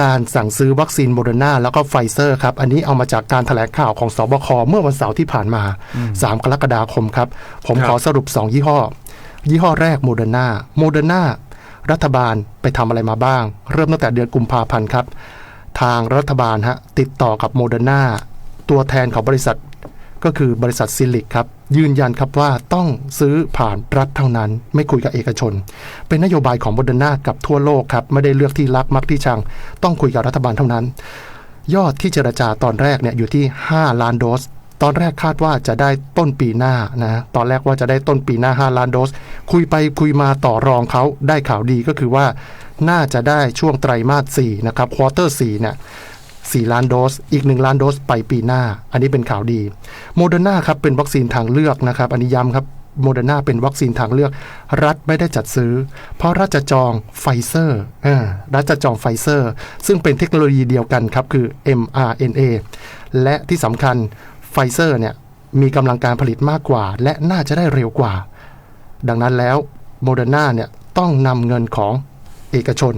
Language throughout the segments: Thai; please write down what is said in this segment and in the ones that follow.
การสั่งซื้อวัคซีนโมเดอร์นาแล้วก็ไฟเซอร์ครับอันนี้เอามาจากการถแถลงข่าวของสบคเมื่อวันเสาร์ที่ผ่านมา 3 กรกฎาคมครับ ผมครับขอสรุป 2 ยี่ห้อ ยี่ห้อแรกโมเดอร์นาโมเดอร์นารัฐบาลไปทำอะไรมาบ้าง เริ่มตั้งแต่เดือนกุมภาพันธ์ครับ ทางรัฐบาลฮะติดต่อกับโมเดอร์นาตัวแทนของบริษัทก็คือบริษัทซิลิกครับ ยืนยันครับว่าต้องซื้อผ่านรัฐเท่านั้น ไม่คุยกับเอกชน เป็นนโยบายของโมเดอร์นากับทั่วโลกครับ ไม่ได้เลือกที่รักมักที่ชัง ต้องคุยกับรัฐบาลเท่านั้น ยอดที่เจรจาตอนแรกเนี่ยอยู่ที่ 5 ล้านโดส ตอนแรกคาดว่าจะได้ต้นปีหน้านะตอนแรกว่าจะได้ต้นปีหน้า 5 ล้านโดส คุยไปคุยมาต่อรองเขาได้ข่าวดีก็คือว่า น่าจะได้ช่วงไตรมาส4นะครับควอเตอร์4เนี่ย 4 ล้านโดส อีก 1 ล้านโดสไปปีหน้า อันนี้เป็นข่าวดีโมเดอร์นาครับเป็นวัคซีนทางเลือกนะครับ อันนี้ย้ำครับโมเดอร์นาเป็นวัคซีนทางเลือก รัฐไม่ได้จัดซื้อ เพราะรัฐจะจองไฟเซอร์อ่ารัฐจะจองไฟเซอร์ ซึ่งเป็นเทคโนโลยีเดียวกันครับ คือ mRNA และที่สำคัญไฟเซอร์เนี่ยมีกำลังการผลิตมากกว่า และน่าจะได้เร็วกว่า ดังนั้นแล้วโมเดอร์นาเนี่ยต้องนำเงินของเอกชน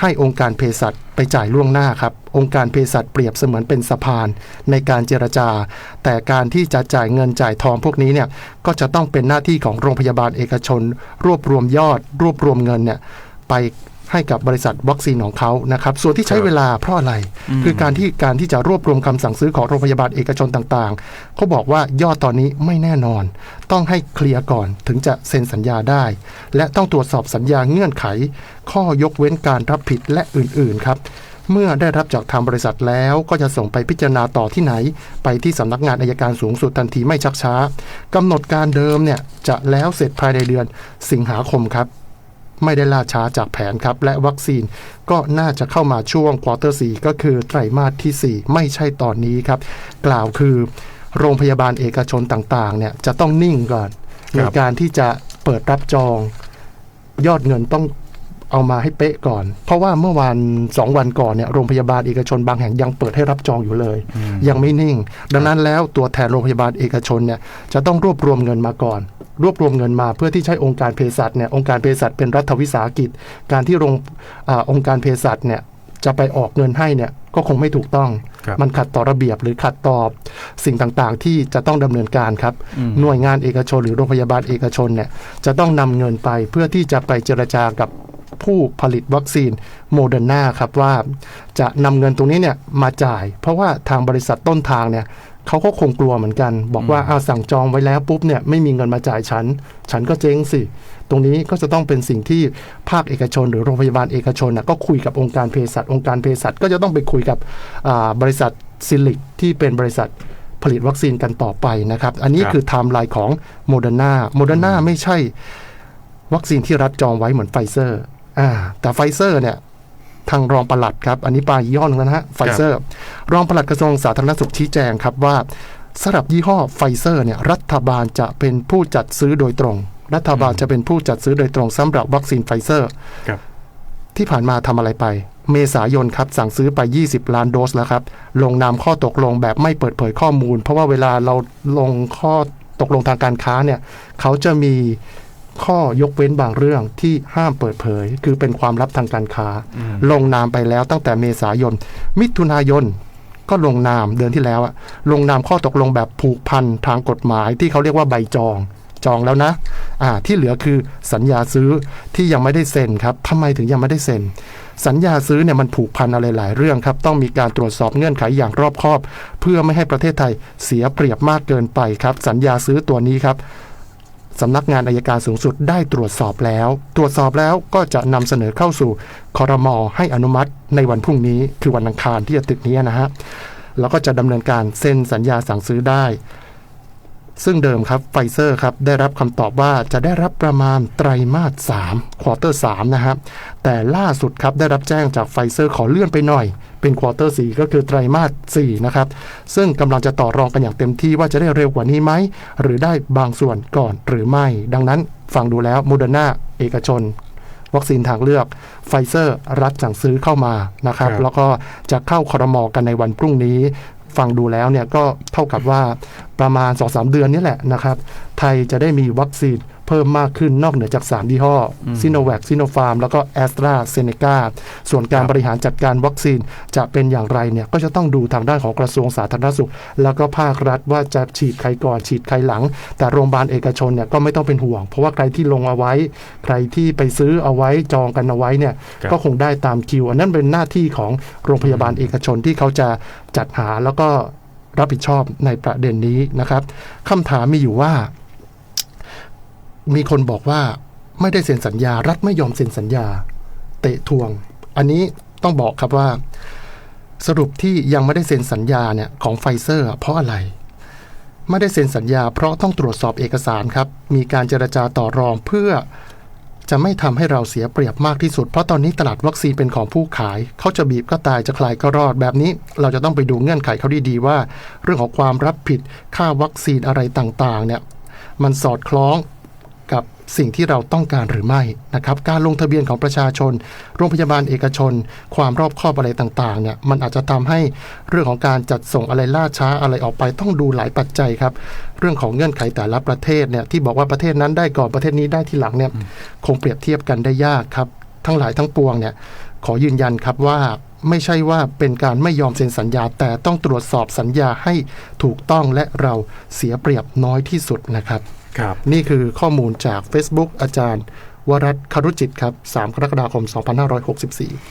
ให้องค์การเภสัชไปจ่ายล่วงหน้าครับ องค์การเภสัชเปรียบเสมือนเป็นสะพานในการเจรจา แต่การที่จะจ่ายเงินจ่ายทองพวกนี้เนี่ยก็จะต้องเป็นหน้าที่ของโรงพยาบาลเอกชน รวบรวมยอด รวบรวมเงินเนี่ยไป ให้กับบริษัทวัคซีนของเขานะครับ ส่วนที่ใช้เวลาเพราะอะไร คือการที่การที่จะรวบรวมคำสั่งซื้อของโรงพยาบาลเอกชนต่างๆ เขาบอกว่ายอดตอนนี้ไม่แน่นอน ต้องให้เคลียร์ก่อนถึงจะเซ็นสัญญาได้ และต้องตรวจสอบสัญญาเงื่อนไข ข้อยกเว้นการรับผิดและอื่นๆครับเมื่อได้รับจากทางบริษัทแล้วก็จะส่งไปพิจารณาต่อที่ไหน ไปที่สำนักงานอายการสูงสุดทันทีไม่ชักช้ากำหนดการเดิมเนี่ยจะแล้วเสร็จภายในเดือนสิงหาคมครับ ไม่ได้ล่าช้าจากแผนครับ และวัคซีนก็น่าจะเข้ามาช่วงควอเตอร์สก็คือไตรมาสที่ 4 ไม่ใช่ตอนนี้ครับ กล่าวคือโรงพยาบาลเอกชนต่างๆเนี่ยจะต้องนิ่งก่อน ในการที่จะเปิดรับจอง ยอดเงินต้อง เอามาให้เป๊ะก่อน เพราะว่าเมื่อวานสองวันก่อนเนี่ยโรงพยาบาลเอกชนบางแห่งยังเปิดให้รับจองอยู่เลย ยังไม่นิ่ง ดังนั้นแล้วตัวแทนโรงพยาบาลเอกชนเนี่ยจะต้องรวบรวมเงินมาก่อน รวบรวมเงินมาเพื่อที่ใช้องค์การเภสัชเนี่ยองค์การเภสัชเป็นรัฐวิสาหกิจ การที่โรงอาองค์การเภสัชเนี่ยจะไปออกเงินให้เนี่ยก็คงไม่ถูกต้องครับมันขัดต่อระเบียบหรือขัดต่อสิ่งต่างๆ ที่จะต้องดำเนินการครับ หน่วยงานเอกชนหรือโรงพยาบาลเอกชนเนี่ยจะต้องนำเงินไปเพื่อที่จะไปเจรจากับ ผู้ผลิตวัคซีนโมเดอร์นาครับว่าจะนำเงินตรงนี้เนี่ยมาจ่าย เพราะว่าทางบริษัทต้นทางเนี่ยเขาก็คงกลัวเหมือนกัน บอกว่าเอาสั่งจองไว้แล้วปุ๊บเนี่ยไม่มีเงินมาจ่ายฉัน ฉันก็เจ๊งสิ ตรงนี้ก็จะต้องเป็นสิ่งที่ภาคเอกชน หรือโรงพยาบาลเอกชนน่ะก็คุยกับองค์การเภสัชองค์การเภสัชก็จะต้องไปคุยกับอ่าบริษัทซิลิกที่เป็นบริษัทผลิตวัคซีนกันต่อไปนะครับ อันนี้ครับคือไทม์ไลน์ของโมเดอร์นาโมเดอร์นาไม่ใช่ วัคซีนที่รัฐจองไว้เหมือนไฟเซอร์ อ่าแต่ไฟเซอร์เนี่ยทางรองปลัดครับอันนี้ปลายยี่ห้อหนึงแล้วนะฮะไฟเซอร์ รองปลัดกระทรวงสาธารณสุขชี้แจงครับว่าสำหรับยี่ห้อไฟเซอร์เนี่ยรัฐบาลจะเป็นผู้จัดซื้อโดยตรง รัฐบาลจะเป็นผู้จัดซื้อโดยตรงสำหรับวัคซีนไฟเซอร์ครับที่ผ่านมาทำอะไรไป เมษายนครับสั่งซื้อไป 20 ล้านโดสแล้วครับ ลงนามข้อตกลงแบบไม่เปิดเผยข้อมูล เพราะว่าเวลาเราลงข้อตกลงทางการค้าเนี่ย เขาจะมี ข้อยกเว้นบางเรื่องที่ห้ามเปิดเผย คือเป็นความลับทางการค้า ลงนามไปแล้วตั้งแต่เมษายน มิถุนายนก็ลงนามเดือนที่แล้วอะลงนามข้อตกลงแบบผูกพันทางกฎหมายที่เขาเรียกว่าใบจองจองแล้วนะอ่าที่เหลือคือสัญญาซื้อที่ยังไม่ได้เซ็นครับทำไมถึงยังไม่ได้เซ็น สัญญาซื้อเนี่ยมันผูกพันอะไรหลายเรื่องครับ ต้องมีการตรวจสอบเงื่อนไขอย่างรอบคอบ เพื่อไม่ให้ประเทศไทยเสียเปรียบมากเกินไปครับ สัญญาซื้อตัวนี้ครับ สำนักงานอายการสูงสุดได้ตรวจสอบแล้ว ตรวจสอบแล้วก็จะนำเสนอเข้าสู่คอรมอให้อนุมัติในวันพรุ่งนี้ คือวันอังคารที่จะตึกนี้นะฮะแล้วก็จะดำเนินการเซ็นสัญญาสั่งซื้อได้ ซึ่งเดิมครับไฟเซอร์ครับได้รับคำตอบว่าจะได้รับประมาณไตรมาส3ควอเตอร์3นะครับแต่ล่าสุดครับได้รับแจ้งจากไฟเซอร์ขอเลื่อนไปหน่อย เป็นควอเตอร์4ก็คือไตรมาส4นะครับ ซึ่งกำลังจะต่อรองกันอย่างเต็มที่ว่าจะได้เร็วกว่านี้ไหม หรือได้บางส่วนก่อนหรือไม่ ดังนั้นฟังดูแล้วโมเดอร์นาเอกชน วัคซีนทางเลือกไฟเซอร์รัฐสั่งซื้อเข้ามานะครับครับแล้วก็จะเข้าคอรมอกันในวันพรุ่งนี้ฟังดูแล้วเนี่ยก็เท่ากับว่าประมาณ 2-3 เดือนนี่แหละนะครับ ไทยจะได้มีวัคซีน เพิ่มมากขึ้นนอกเหนือจาก 3 ยี่ห้อซิโนแวคซิโนฟาร์มแล้วก็แอสตราเซเนกาส่วนการบริหารจัดการวัคซีนจะเป็นอย่างไรเนี่ยก็จะต้องดูทางด้านของกระทรวงสาธารณสุข แล้วก็ภาครัฐว่าจะฉีดใครก่อนฉีดใครหลัง แต่โรงพยาบาลเอกชนเนี่ยก็ไม่ต้องเป็นห่วง เพราะว่าใครที่ลงเอาไว้ ใครที่ไปซื้อเอาไว้จองกันเอาไว้เนี่ยครับก็คงได้ตามคิว อันนั้นเป็นหน้าที่ของโรงพยาบาลเอกชนที่เขาจะจัดหาแล้วก็รับผิดชอบในประเด็นนี้นะครับคำถามมีอยู่ว่า มีคนบอกว่าไม่ได้เซ็นสัญญา รัฐไม่ยอมเซ็นสัญญา เตะทวง อันนี้ต้องบอกครับว่า สรุปที่ยังไม่ได้เซ็นสัญญาเนี่ยของไฟเซอร์ เพราะอะไร ไม่ได้เซ็นสัญญา เพราะต้องตรวจสอบเอกสารครับ มีการเจรจาต่อรองเพื่อจะไม่ทำให้เราเสียเปรียบมากที่สุด เพราะตอนนี้ตลาดวัคซีนเป็นของผู้ขาย เขาจะบีบก็ตายจะคลายก็รอดแบบนี้ เราจะต้องไปดูเงื่อนไขเขาดีๆว่า เรื่องของความรับผิดค่าวัคซีนอะไรต่างๆเนี่ยมันสอดคล้อง กับสิ่งที่เราต้องการหรือไม่นะครับการลงทะเบียนของประชาชน โรงพยาบาลเอกชน ความรอบคอบอะไรต่างๆเนี่ยมันอาจจะทำให้เรื่องของการจัดส่งอะไรล่าช้าอะไรออกไปต้องดูหลายปัจจัยครับ เรื่องของเงื่อนไขแต่ละประเทศเนี่ยที่บอกว่าประเทศนั้นได้ก่อนประเทศนี้ได้ทีหลังเนี่ยคงเปรียบเทียบกันได้ยากครับ ทั้งหลายทั้งปวงเนี่ยขอยืนยันครับว่าไม่ใช่ว่าเป็นการไม่ยอมเซ็นสัญญา แต่ต้องตรวจสอบสัญญาให้ถูกต้องและเราเสียเปรียบน้อยที่สุดนะครับ นี่คือข้อมูลจาก Facebook อาจารย์ วรัตคารุจิตครับ 3 กรกฎาคม 2564